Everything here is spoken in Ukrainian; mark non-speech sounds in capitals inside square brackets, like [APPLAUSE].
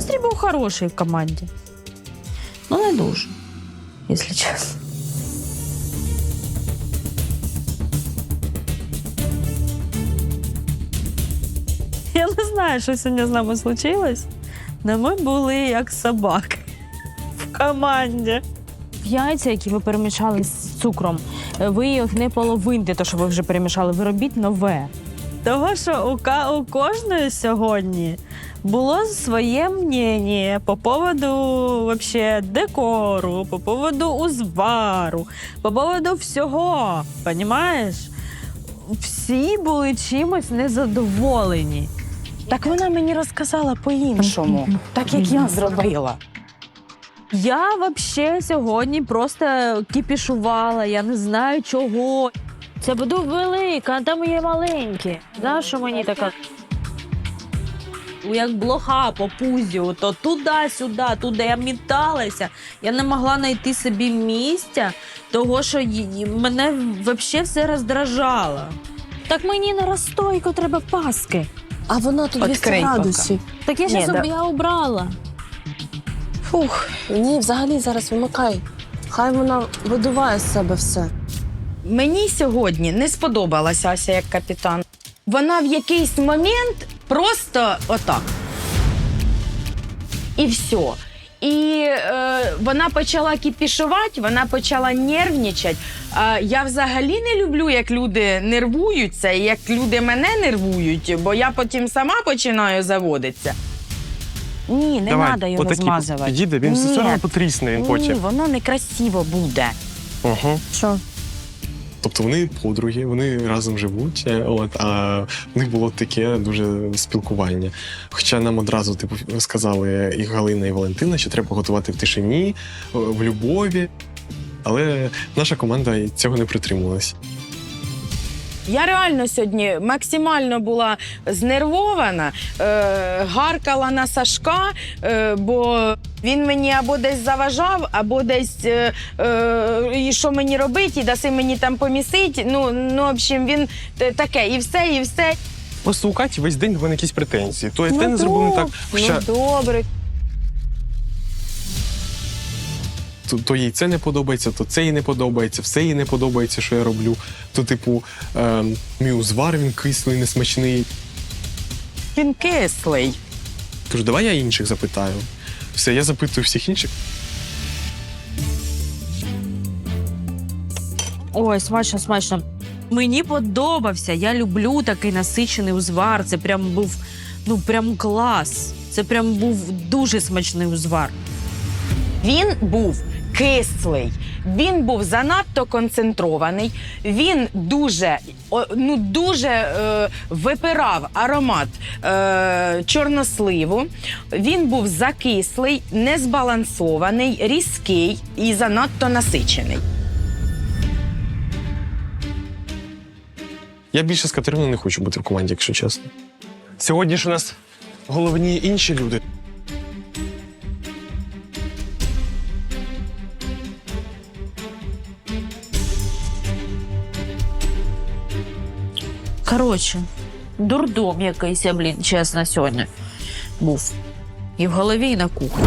настрій був хороший в команді. Ну, не дуже, якщо чесно. Я не знаю, що сьогодні з нами случилось, але ми були як собаки [LAUGHS] в команді. Яйця, які ви перемішали з цукром, ви їх не половинте, то що ви вже перемішали, ви робіть нове. Того, що у, у кожної сьогодні було своє мнення по поводу вообще декору, по поводу узвару, по поводу всього. Понімаєш? Всі були чимось незадоволені. Так вона мені розказала по-іншому, так як я зробила. Я вообще сьогодні просто кіпішувала, я не знаю чого. Це буду велика, а там є маленькі. Знаєш, що мені така? Як блоха по пузі, то туди-сюди, туди я міталася. Я не могла знайти собі місця, того що мене взагалі все роздражало. Так мені на розстойку треба паски. А вона тут 200 Відкрий поки. градусів. Так я зараз да- обрала. Фух, ні, взагалі зараз вимикай. Хай вона видуває з себе все. Мені сьогодні не сподобалася Ася як капітан. Вона в якийсь момент просто отак. І все. І е, вона почала кіпішувати, вона почала нервничати. Е, я взагалі не люблю, як люди нервуються, і як люди мене нервують, бо я потім сама починаю заводитися. Ні, не треба його отакі змазувати. Підійде, він Ні. все одно потрісне він Ні, потім. воно некрасиво буде. Угу. Що? Тобто вони подруги, вони разом живуть, е, от, а в них було таке дуже спілкування. Хоча нам одразу типу, сказали і Галина, і Валентина, що треба готувати в тишині, е, в любові. Але наша команда цього не притримувалась. Я реально сьогодні максимально була знервована, е, гаркала на Сашка, е, бо він мені або десь заважав, або десь е, е, і що мені робити, і даси мені там помісити. Ну, ну, в общем, він таке, і все, і все. Просто у Каті весь день в мене якісь претензії. То те не зробив не так. Хоча Ну, добре. То, то їй це не подобається, то це їй не подобається, все їй не подобається, що я роблю. То, типу, е, мій узвар він кислий, несмачний. Він кислий. Кажу, давай я інших запитаю. Все, я запитую всіх інших. Ой, смачно, смачно. Мені подобався. Я люблю такий насичений узвар. Це прям був ну прям клас. Це прям був дуже смачний узвар. Він був кислий, він був занадто концентрований. Він дуже, ну, дуже е, випирав аромат е, чорносливу. Він був закислий, незбалансований, різкий і занадто насичений. Я більше з Катериною не хочу бути в команді, якщо чесно. сьогодні ж у нас головні інші люди. Коротше, дурдом якийсь, блін, чесно, сьогодні був. І в голові, і на кухні.